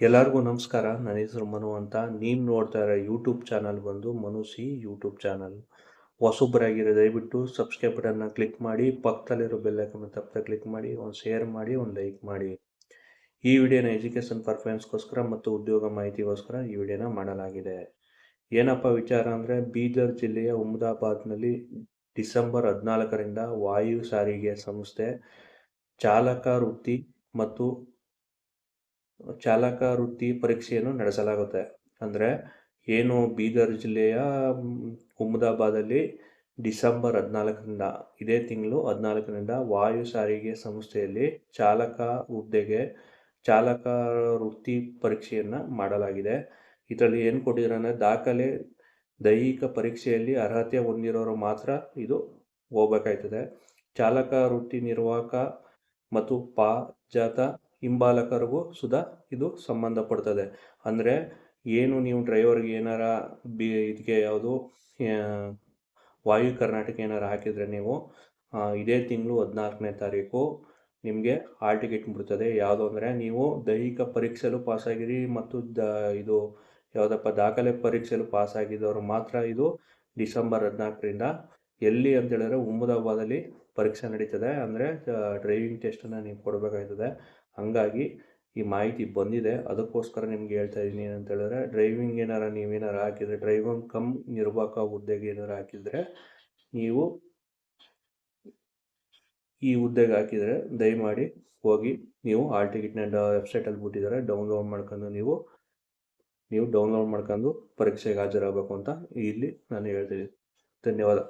ಎಲ್ಲರಿಗೂ ನಮಸ್ಕಾರ. ನನ್ನ ಹೆಸರು ಮನು ಅಂತ. ನೀವು ನೋಡ್ತಾ ಇರೋ ಯೂಟ್ಯೂಬ್ ಚಾನಲ್ ಬಂದು ಮನು ಸಿ ಯೂಟ್ಯೂಬ್ ಚಾನಲ್. ಹೊಸೊಬ್ಬರಾಗಿರೋ ದಯವಿಟ್ಟು ಸಬ್ಸ್ಕ್ರೈಬ್ ಬಟನ್ನ ಕ್ಲಿಕ್ ಮಾಡಿ, ಪಕ್ಕದಲ್ಲಿರೋ ಬೆಲ್ಲೈಕನ್ನ ತಪ್ಪದೆ ಕ್ಲಿಕ್ ಮಾಡಿ, ಒಂದು ಶೇರ್ ಮಾಡಿ, ಒಂದು ಲೈಕ್ ಮಾಡಿ. ಈ ವಿಡಿಯೋನ ಎಜುಕೇಷನ್ ಪರ್ಫಾರ್ಮೆನ್ಸ್ಗೋಸ್ಕರ ಮತ್ತು ಉದ್ಯೋಗ ಮಾಹಿತಿಗೋಸ್ಕರ ಈ ವಿಡಿಯೋನ ಮಾಡಲಾಗಿದೆ. ಏನಪ್ಪ ವಿಚಾರ ಅಂದರೆ, ಬೀದರ್ ಜಿಲ್ಲೆಯ ಅಹಮದಾಬಾದ್ನಲ್ಲಿ ಡಿಸೆಂಬರ್ ಹದಿನಾಲ್ಕರಿಂದ ವಾಯು ಸಾರಿಗೆ ಸಂಸ್ಥೆ ಚಾಲಕ ವೃತ್ತಿ ಮತ್ತು ಚಾಲಕ ವೃತ್ತಿ ಪರೀಕ್ಷೆಯನ್ನು ನಡೆಸಲಾಗುತ್ತೆ. ಅಂದರೆ ಏನು ಬೀದರ್ ಜಿಲ್ಲೆಯ ಹುಮದಾಬಾದಲ್ಲಿ ಡಿಸೆಂಬರ್ ಹದಿನಾಲ್ಕರಿಂದ, ಇದೇ ತಿಂಗಳು ಹದಿನಾಲ್ಕರಿಂದ ವಾಯು ಸಾರಿಗೆ ಸಂಸ್ಥೆಯಲ್ಲಿ ಚಾಲಕ ಹುದ್ದೆಗೆ ಚಾಲಕ ವೃತ್ತಿ ಪರೀಕ್ಷೆಯನ್ನು ಮಾಡಲಾಗಿದೆ. ಇದರಲ್ಲಿ ಏನು ಕೊಟ್ಟಿದ್ದಾರೆ ದಾಖಲೆ, ದೈಹಿಕ ಪರೀಕ್ಷೆಯಲ್ಲಿ ಅರ್ಹತೆ ಹೊಂದಿರೋರು ಮಾತ್ರ ಇದು ಹೋಗ್ಬೇಕಾಯ್ತದೆ. ಚಾಲಕ ವೃತ್ತಿ ನಿರ್ವಾಹಕ ಮತ್ತು ಪಾಜಾತ ಹಿಂಬಾಲಕರಿಗೂ ಸುಧಾ ಇದು ಸಂಬಂಧಪಡ್ತದೆ ಅಂದರೆ ಏನು ನೀವು ಡ್ರೈವರ್ಗೆ ಏನಾರ ಬಿ ಇದಕ್ಕೆ ಯಾವುದು ವಾಯು ಕರ್ನಾಟಕ ಏನಾರು ಹಾಕಿದರೆ ನೀವು ಇದೇ ತಿಂಗಳು ಹದಿನಾಲ್ಕನೇ ತಾರೀಕು ನಿಮಗೆ ಹಾಲ್ ಟಿಕೆಟ್ ಬಿಡ್ತದೆ ಯಾವುದು ಅಂದರೆ ನೀವು ದೈಹಿಕ ಪರೀಕ್ಷೆಲು ಪಾಸಾಗಿರಿ ಮತ್ತು ದ, ಇದು ಯಾವುದಪ್ಪ, ದಾಖಲೆ ಪರೀಕ್ಷೆಲು ಪಾಸಾಗಿದ್ದವರು ಮಾತ್ರ ಇದು ಡಿಸೆಂಬರ್ ಹದಿನಾಲ್ಕರಿಂದ ಎಲ್ಲಿ ಅಂತ ಹೇಳಿದ್ರೆ ಉಮ್ಮದಾಬಾದಲ್ಲಿ ಪರೀಕ್ಷೆ ನಡೀತದೆ. ಅಂದರೆ ಡ್ರೈವಿಂಗ್ ಟೆಸ್ಟನ್ನು ನೀವು ಕೊಡಬೇಕಾಗ್ತದೆ. ಹಂಗಾಗಿ ಈ ಮಾಹಿತಿ ಬಂದಿದೆ. ಅದಕ್ಕೋಸ್ಕರ ನಿಮ್ಗೆ ಹೇಳ್ತಾ ಇದ್ದೀನಿ ಏನಂತ ಹೇಳಿದ್ರೆ ಡ್ರೈವಿಂಗ್ ಏನಾರ ನೀವೇನಾರು ಹಾಕಿದರೆ ಡ್ರೈವಿಂಗ್ ಕಮ್ ನಿರ್ವಾಹಕ ಹುದ್ದೆಗೆ ಏನಾರು ಹಾಕಿದರೆ, ನೀವು ಈ ಹುದ್ದೆಗೆ ಹಾಕಿದರೆ ದಯಮಾಡಿ ಹೋಗಿ ನೀವು ಹಾಲ್ ಟಿಕೆಟ್ನ ವೆಬ್ಸೈಟಲ್ಲಿ ಬಿಟ್ಟಿದ್ದಾರೆ. ಡೌನ್ಲೋಡ್ ಮಾಡ್ಕೊಂಡು ನೀವು ನೀವು ಡೌನ್ಲೋಡ್ ಮಾಡ್ಕೊಂಡು ಪರೀಕ್ಷೆಗೆ ಹಾಜರಾಗಬೇಕು ಅಂತ ಇಲ್ಲಿ ನಾನು ಹೇಳ್ತೀನಿ ಧನ್ಯವಾದ.